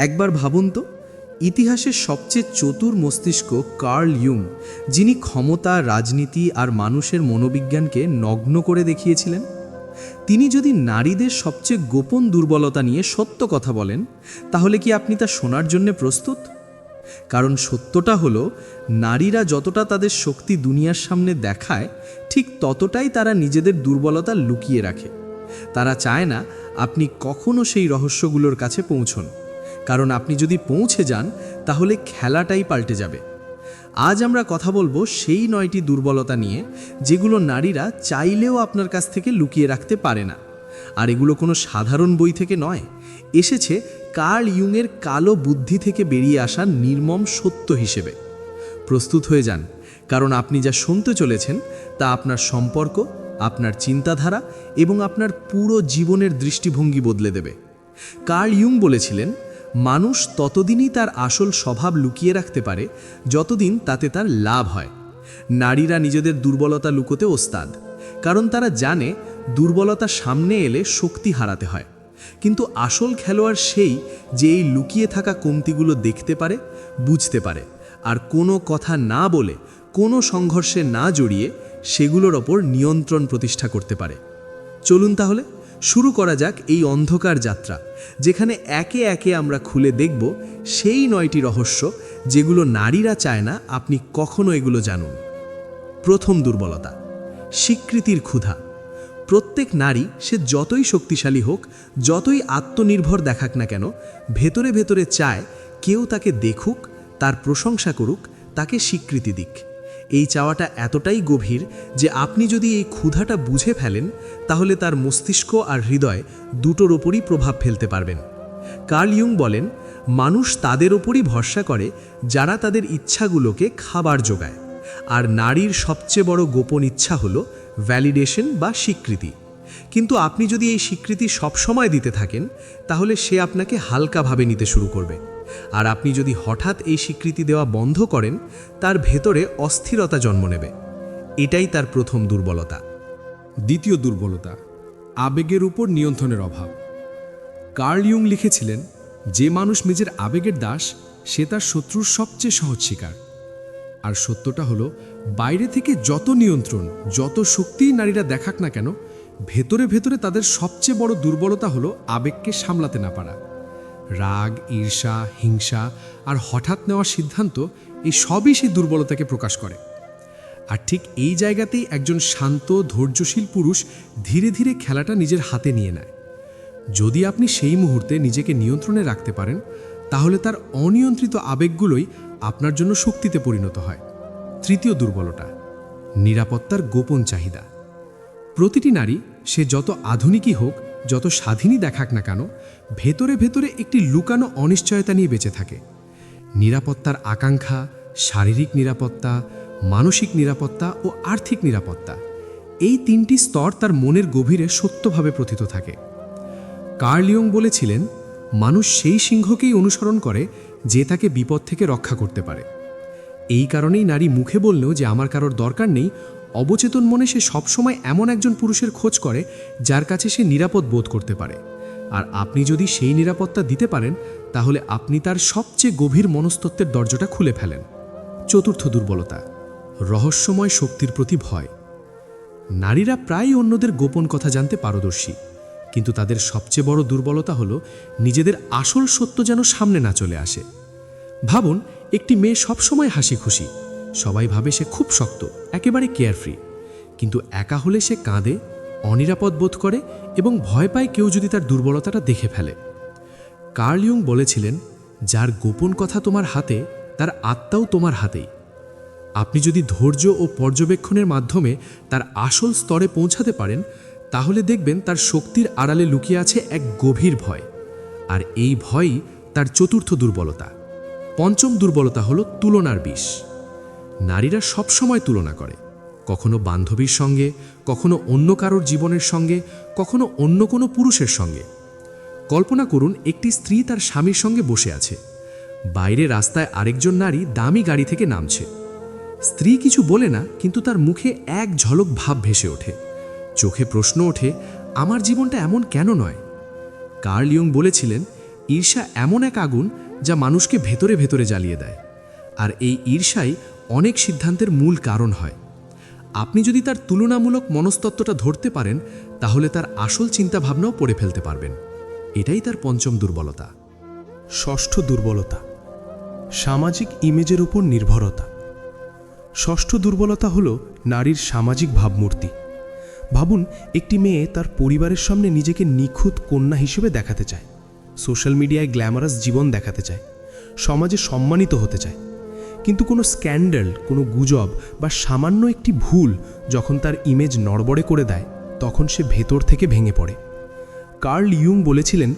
একবার ভাবুন তো, ইতিহাসের সবচেয়ে চতুর মস্তিষ্ক কার্ল ইউং যিনি ক্ষমতা, রাজনীতি আর মানুষের মনোবিজ্ঞানকে নগ্ন করে দেখিয়েছিলেন। তিনি যদি নারীদের সবচেয়ে গোপন দুর্বলতা নিয়ে সত্য কথা বলেন, তাহলে কি আপনি তা শোনার জন্য প্রস্তুত? কারণ সত্যটা হলো, নারীরা যতটা তাদের শক্তি দুনিয়ার সামনে দেখায়, ঠিক ততটাই তারা নিজেদের দুর্বলতা লুকিয়ে রাখে। তারা চায় না, আপনি কখনো সেই রহস্যগুলোর কাছে পৌঁছন। কারণ আপনি যদি পৌঁছে যান, তাহলে খেলাটাই পাল্টে যাবে। আজ আমরা কথা বলব সেই নয়টি দুর্বলতা নিয়ে, যেগুলো নারীরা চাইলেও আপনার কাছ থেকে লুকিয়ে রাখতে পারে না। আর এগুলো কোনো সাধারণ বই থেকে নয়। এসেছে কার্ল ইউংয়ের কালো বুদ্ধি থেকে বেরিয়ে আসা নির্মম সত্য হিসেবে। প্রস্তুত হয়ে যান, কারণ আপনি যা শুনতে চলেছেন, তা আপনার সম্পর্ক, আপনার চিন্তাধারা এবং আপনার পুরো জীবনের দৃষ্টিভঙ্গি বদলে দেবে। কার্ল ইউং বলেছিলেন মানুষ ততদিনই তার আসল স্বভাব লুকিয়ে রাখতে পারে, যতদিন তাতে তার লাভ হয়। নারীরা নিজেদের দুর্বলতা লুকোতে ওস্তাদ, কারণ তারা জানে দুর্বলতা সামনে এলে শক্তি হারাতে হয়। কিন্তু আসল খেলোয়াড় সেই যে এই লুকিয়ে থাকা কমতিগুলো দেখতে পারে, বুঝতে পারে, আর কোনো কথা না বলে, কোনো সংঘর্ষে না জড়িয়ে সেগুলোর ওপর নিয়ন্ত্রণ প্রতিষ্ঠা করতে পারে। চলুন তাহলে। শুরু করা যাক এই অন্ধকার যাত্রা, যেখানে একে একে আমরা খুলে দেখব সেই নয়টি রহস্য যেগুলো নারীরা চায় না আপনি কখনো এগুলো জানুন। প্রথম দুর্বলতা, স্বীকৃতির ক্ষুধা। প্রত্যেক নারী, সে যতই শক্তিশালী হোক, যতই আত্মনির্ভর দেখাক না কেন, ভেতরে ভেতরে চায় কেউ তাকে দেখুক, তার প্রশংসা করুক, তাকে স্বীকৃতি দিক। এই চাওয়াটা এতটাই গভীর যে আপনি যদি এই ক্ষুধাটা বুঝে ফেলেন, তাহলে তার মস্তিষ্ক আর হৃদয় দুটোর ওপরই প্রভাব ফেলতে পারবেন। কার্ল ইউং বলেন, মানুষ তাদের ওপরই ভরসা করে যারা তাদের ইচ্ছাগুলোকে খাবার যোগায়। আর নারীর সবচেয়ে বড় গোপন ইচ্ছা হলো ভ্যালিডেশন বা স্বীকৃতি। কিন্তু আপনি যদি এই স্বীকৃতি সবসময় দিতে থাকেন, তাহলে সে আপনাকে হালকাভাবে নিতে শুরু করবে। আর আপনি যদি হঠাৎ এই স্বীকৃতি দেওয়া বন্ধ করেন, তার ভেতরে অস্থিরতা জন্ম নেবে। এটাই তার প্রথম দুর্বলতা। দ্বিতীয় দুর্বলতা, আবেগের উপর নিয়ন্ত্রণের অভাব। কার্ল ইউং লিখেছিলেন, যে মানুষ নিজের আবেগের দাস, সে তার শত্রুর সবচেয়ে সহজ শিকার। আর সত্যটা হলো, বাইরে থেকে যত নিয়ন্ত্রণ, যত শক্তিই নারীরা দেখাক না কেন, ভেতরে ভেতরে তাদের সবচেয়ে বড় দুর্বলতা হলো আবেগকে সামলাতে না পারা। রাগ, ঈর্ষা, হিংসা আর হঠাৎ নেওয়া সিদ্ধান্ত, এই সবই সেই দুর্বলতাকে প্রকাশ করে। আর ঠিক এই জায়গাতেই একজন শান্ত, ধৈর্যশীল পুরুষ ধীরে ধীরে খেলাটা নিজের হাতে নিয়ে নেয়। যদি আপনি সেই মুহূর্তে নিজেকে নিয়ন্ত্রণে রাখতে পারেন, তাহলে তার অনিয়ন্ত্রিত আবেগগুলোই আপনার জন্য শক্তিতে পরিণত হয়। তৃতীয় দুর্বলতা, নিরাপত্তার গোপন চাহিদা। প্রতিটি নারী, সে যত আধুনিকই হোক যত স্বাধীনই দেখাক না কেন, ভেতরে ভেতরে একটি লুকানো অনিশ্চয়তা নিয়ে বেঁচে থাকে। নিরাপত্তার আকাঙ্ক্ষা, শারীরিক নিরাপত্তা, মানসিক নিরাপত্তা ও আর্থিক নিরাপত্তা, এই তিনটি স্তর তার মনের গভীরে সত্যভাবে প্রথিত থাকে। কার্লিয়ং বলেছিলেন, মানুষ সেই সিংহকেই অনুসরণ করে যে তাকে বিপদ থেকে রক্ষা করতে পারে। এই কারণেই নারী মুখে বললেও যে আমার কারোর দরকার নেই অবচেতন মনে সে সবসময় এমন একজন পুরুষের খোঁজ করে, যার কাছে সে নিরাপদ বোধ করতে পারে। আর আপনি যদি সেই নিরাপত্তা দিতে পারেন, তাহলে আপনি তার সবচেয়ে গভীর মনস্তত্ত্বের দরজাটা খুলে ফেলেন। চতুর্থ দুর্বলতা, রহস্যময় শক্তির প্রতি ভয়। নারীরা প্রায়ই অন্যদের গোপন কথা জানতে পারদর্শী, কিন্তু তাদের সবচেয়ে বড় দুর্বলতা হলো, নিজেদের আসল সত্য যেন সামনে না চলে আসে। ভাবুন, একটি মেয়ে সবসময় হাসি খুশি সবাই ভাবে সে খুব শক্ত, একেবারে কেয়ারফ্রি কিন্তু একা হলে সে কাঁদে, অনিরাপদ বোধ করে এবং ভয় পায় কেউ যদি তার দুর্বলতাটা দেখে ফেলে। কার্ল ইউং বলেছিলেন, যার গোপন কথা তোমার হাতে, তার আত্মাও তোমার হাতেই। আপনি যদি ধৈর্য ও পর্যবেক্ষণের মাধ্যমে তার আসল স্তরে পৌঁছাতে পারেন, তাহলে দেখবেন তার শক্তির আড়ালে লুকিয়ে আছে এক গভীর ভয়। আর এই ভয়ই তার চতুর্থ দুর্বলতা। পঞ্চম দুর্বলতা হলো তুলনার বিষ। নারীরা সবসময় তুলনা করে। কখনো বান্ধবীর সঙ্গে, কখনো অন্য কারোর জীবনের সঙ্গে, কখনো অন্য কোনো পুরুষের সঙ্গে। কল্পনা করুন, একটি স্ত্রী তার স্বামীর সঙ্গে বসে আছে। বাইরে রাস্তায় আরেকজন নারী দামি গাড়ি থেকে নামছে। স্ত্রী কিছু বলে না, কিন্তু তার মুখে এক ঝলক ভাব ভেসে ওঠে। চোখে প্রশ্ন ওঠে, আমার জীবনটা এমন কেন নয়? কার্ল ইয়ং বলেছিলেন, ঈর্ষা এমন এক আগুন যা মানুষকে ভেতরে ভেতরে জ্বালিয়ে দেয়। আর এই ঈর্ষাই অনেক সিদ্ধান্তের মূল কারণ হয়। আপনি যদি তার তুলনামূলক মনস্তত্ত্বটা ধরতে পারেন, তাহলে তার আসল চিন্তাভাবনাও পড়ে ফেলতে পারবেন। এটাই তার পঞ্চম দুর্বলতা। ষষ্ঠ দুর্বলতা, সামাজিক ইমেজের উপর নির্ভরতা। ষষ্ঠ দুর্বলতা হল নারীর সামাজিক ভাবমূর্তি। ভাবুন, একটি মেয়ে তার পরিবারের সামনে নিজেকে নিখুঁত কন্যা হিসেবে দেখাতে চায়। সোশ্যাল মিডিয়ায় গ্ল্যামারাস জীবন দেখাতে চায়। সমাজে সম্মানিত হতে চায়। কিন্তু কোনো স্ক্যান্ডাল, কোনো গুজব বা সামান্য একটি ভুল যখন তার ইমেজ নড়বড়ে করে দেয়, তখন সে ভেতর থেকে ভেঙে পড়ে। কার্ল ইয়ুং বলেছিলেন,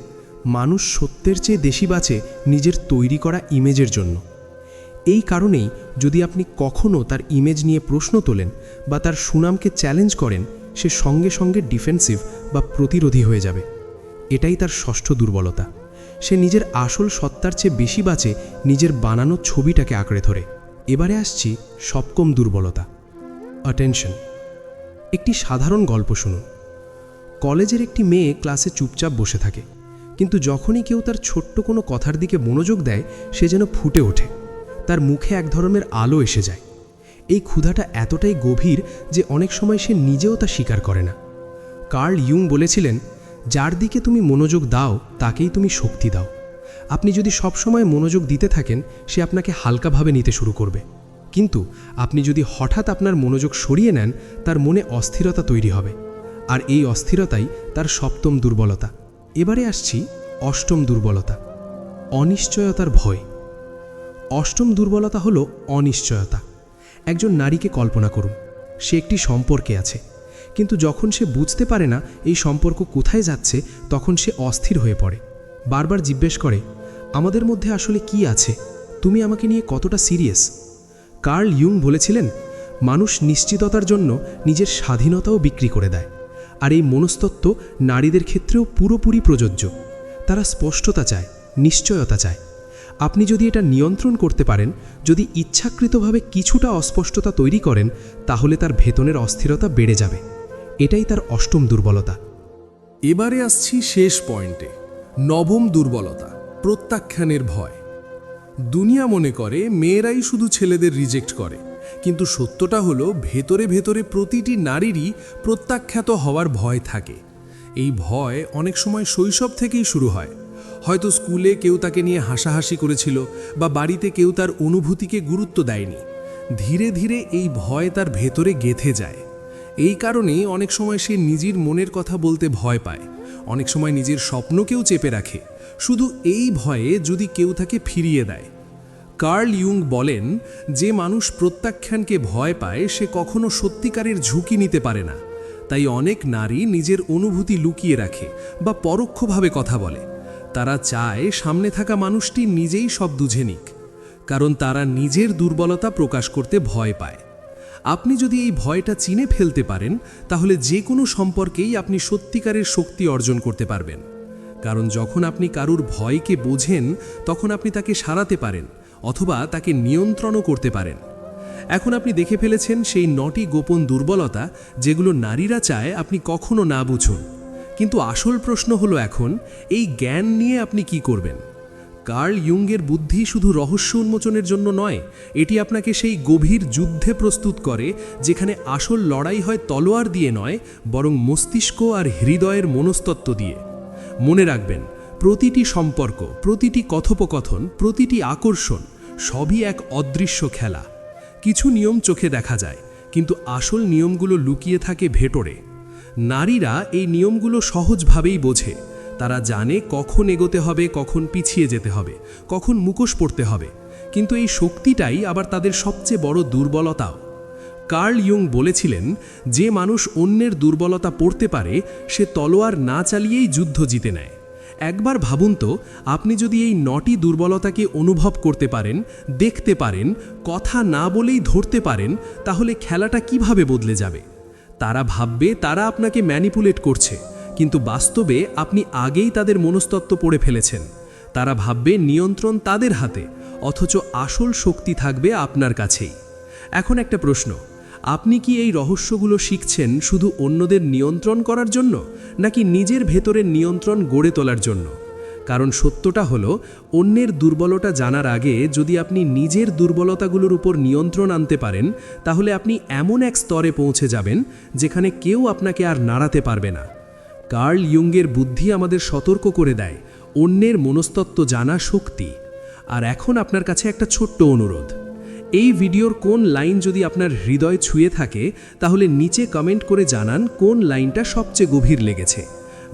মানুষ সত্যের চেয়ে বেশি বাঁচে নিজের তৈরি করা ইমেজের জন্য। এই কারণেই যদি আপনি কখনও তার ইমেজ নিয়ে প্রশ্ন তোলেন বা তার সুনামকে চ্যালেঞ্জ করেন, সে সঙ্গে সঙ্গে ডিফেন্সিভ বা প্রতিরোধী হয়ে যাবে। এটাই তার ষষ্ঠ দুর্বলতা। সে নিজের আসল সত্তার চেয়ে বেশি বাঁচে নিজের বানানো ছবিটাকে আঁকড়ে ধরে। এবারে আসছি সপ্তম দুর্বলতা। অ্যাটেনশন একটি সাধারণ গল্প শুনুন। কলেজের একটি মেয়ে ক্লাসে চুপচাপ বসে থাকে, কিন্তু যখনই কেউ তার ছোট্ট কোনো কথার দিকে মনোযোগ দেয়, সে যেন ফুটে ওঠে। তার মুখে এক ধরনের আলো এসে যায়। এই ক্ষুধাটা এতটাই গভীর যে অনেক সময় সে নিজেও তা স্বীকার করে না। কার্ল ইয়ুং বলেছিলেন যার দিকে তুমি মনোযোগ দাও, তাকেই তুমি শক্তি দাও। আপনি যদি সবসময় মনোযোগ দিতে থাকেন, সে আপনাকে হালকাভাবে নিতে শুরু করবে। কিন্তু আপনি যদি হঠাৎ আপনার মনোযোগ সরিয়ে নেন, তার মনে অস্থিরতা তৈরি হবে। আর এই অস্থিরতাই তার সপ্তম দুর্বলতা। এবারে আসছি অষ্টম দুর্বলতা, অনিশ্চয়তার ভয়। অষ্টম দুর্বলতা হল অনিশ্চয়তা। একজন নারীকে কল্পনা করুন, সে একটি সম্পর্কে আছে। কিন্তু যখন সে বুঝতে পারে না এই সম্পর্ক কোথায় যাচ্ছে, তখন সে অস্থির হয়ে পড়ে। বারবার জিজ্ঞেস করে, আমাদের মধ্যে আসলে কি আছে? তুমি আমাকে নিয়ে কতটা সিরিয়াস? কার্ল ইয়ুং বলেছিলেন, মানুষ নিশ্চিততার জন্য নিজের স্বাধীনতাও বিক্রি করে দেয়, আর এই মনস্তত্ত্ব নারীদের ক্ষেত্রেও পুরোপুরি প্রযোজ্য। তারা স্পষ্টতা চায়, নিশ্চয়তা চায়। আপনি যদি এটা নিয়ন্ত্রণ করতে পারেন, যদি ইচ্ছাকৃতভাবে কিছুটা অস্পষ্টতা তৈরি করেন, তাহলে তার ভেতনের অস্থিরতা বেড়ে যাবে। এটাই তার অষ্টম দুর্বলতা। এবারে আসছি শেষ পয়েন্টে, নবম দুর্বলতা, প্রত্যাখ্যানের ভয়। দুনিয়া মনে করে মেয়েরাই শুধু ছেলেদের রিজেক্ট করে, কিন্তু সত্যটা হলো ভেতরে ভেতরে প্রতিটি নারীরই প্রত্যাখ্যাত হওয়ার ভয় থাকে। এই ভয় অনেক সময় শৈশব থেকেই শুরু হয়। হয়তো স্কুলে কেউ তাকে নিয়ে হাসাহাসি করেছিল বা বাড়িতে কেউ তার অনুভূতিকে গুরুত্ব দেয়নি। ধীরে ধীরে এই ভয় তার ভেতরে গেথে যায়। এই কারণেই অনেক সময় সে নিজের মনের কথা বলতে ভয় পায়। অনেক সময় নিজের স্বপ্নকেও চেপে রাখে। শুধু এই ভয়ে যদি কেউ তাকে ফিরিয়ে দেয়। কার্ল ইয়ুং বলেন, যে মানুষ প্রত্যাখ্যানকে ভয় পায়, সে কখনো সত্যিকারের ঝুঁকি নিতে পারে না। তাই অনেক নারী নিজের অনুভূতি লুকিয়ে রাখে বা পরোক্ষভাবে কথা বলে। তারা চায় সামনে থাকা মানুষটি নিজেই সব বুঝে নিক। কারণ তারা নিজের দুর্বলতা প্রকাশ করতে ভয় পায়। আপনি যদি এই ভয়টা চিনে ফেলতে পারেন, তাহলে যে কোনো সম্পর্কেই আপনি সত্যিকারের শক্তি অর্জন করতে পারবেন। কারণ যখন আপনি কারুর ভয়কে বোঝেন, তখন আপনি তাকে সারাতে পারেন, অথবা তাকে নিয়ন্ত্রণও করতে পারেন। এখন আপনি দেখে ফেলেছেন সেই নটি গোপন দুর্বলতা, যেগুলো নারীরা চায় আপনি কখনো না বুঝুন। কিন্তু আসল প্রশ্ন হলো এখন, এই জ্ঞান নিয়ে আপনি কি করবেন? কার্ল ইয়ুঙ্গের বুদ্ধি শুধু রহস্য উন্মোচনের জন্য নয়, এটি আপনাকে সেই গভীর যুদ্ধে প্রস্তুত করে, যেখানে আসল লড়াই হয় তলোয়ার দিয়ে নয়, বরং মস্তিষ্ক আর হৃদয়ের মনস্তত্ত্ব দিয়ে। মনে রাখবেন, প্রতিটি সম্পর্ক, প্রতিটি কথোপকথন, প্রতিটি আকর্ষণ, সবই এক অদৃশ্য খেলা। কিছু নিয়ম চোখে দেখা যায়, কিন্তু আসল নিয়মগুলো লুকিয়ে থাকে ভেতরে। নারীরা এই নিয়মগুলো সহজভাবেই বোঝে। তারা জানে কখন এগোতে হবে, কখন পিছিয়ে যেতে হবে, কখন মুখোশ পড়তে হবে। কিন্তু এই শক্তিটাই আবার তাদের সবচেয়ে বড় দুর্বলতাও। কার্ল ইয়ুং বলেছিলেন, যে মানুষ অন্যের দুর্বলতা পড়তে পারে, সে তলোয়ার না চালিয়েই যুদ্ধ জিতে নেয়। একবার ভাবুন তো, আপনি যদি এই নটি দুর্বলতাকে অনুভব করতে পারেন, দেখতে পারেন, কথা না বলেই ধরতে পারেন, তাহলে খেলাটা কীভাবে বদলে যাবে? তারা ভাববে, তারা আপনাকে ম্যানিপুলেট করছে। কিন্তু বাস্তবে আপনি আগেই তাদের মনস্তত্ত্ব পড়ে ফেলেছেন। তারা ভাববে নিয়ন্ত্রণ তাদের হাতে, অথচ আসল শক্তি থাকবে আপনার কাছেই। এখন একটা প্রশ্ন, আপনি কি এই রহস্যগুলো শিখছেন শুধু অন্যদের নিয়ন্ত্রণ করার জন্য, নাকি নিজের ভেতরের নিয়ন্ত্রণ গড়ে তোলার জন্য? কারণ সত্যটা হলো, অন্যের দুর্বলতা জানার আগে যদি আপনি নিজের দুর্বলতাগুলোর উপর নিয়ন্ত্রণ আনতে পারেন, তাহলে আপনি এমন এক স্তরে পৌঁছে যাবেন, যেখানে কেউ আপনাকে আর নাড়াতে পারবে না। কার্ল ইয়ুঙ্গের বুদ্ধি আমাদের সতর্ক করে দেয়, অন্যের মনস্তত্ত্ব জানা শক্তি। আর এখন আপনার কাছে একটা ছোট্ট অনুরোধ। এই ভিডিওর কোন লাইন যদি আপনার হৃদয় ছুঁয়ে থাকে, তাহলে নিচে কমেন্ট করে জানান কোন লাইনটা সবচেয়ে গভীর লেগেছে।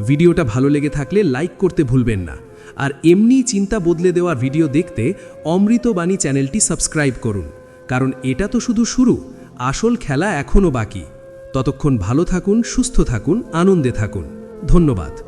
ভিডিওটা ভালো লেগে থাকলে লাইক করতে ভুলবেন না। আর এমনি চিন্তা বদলে দেওয়া ভিডিও দেখতে অমৃতবাণী চ্যানেলটি সাবস্ক্রাইব করুন। কারণ এটা তো শুধু শুরু, আসল খেলা এখনও বাকি। ততক্ষণ ভালো থাকুন, সুস্থ থাকুন, আনন্দে থাকুন। ধন্যবাদ।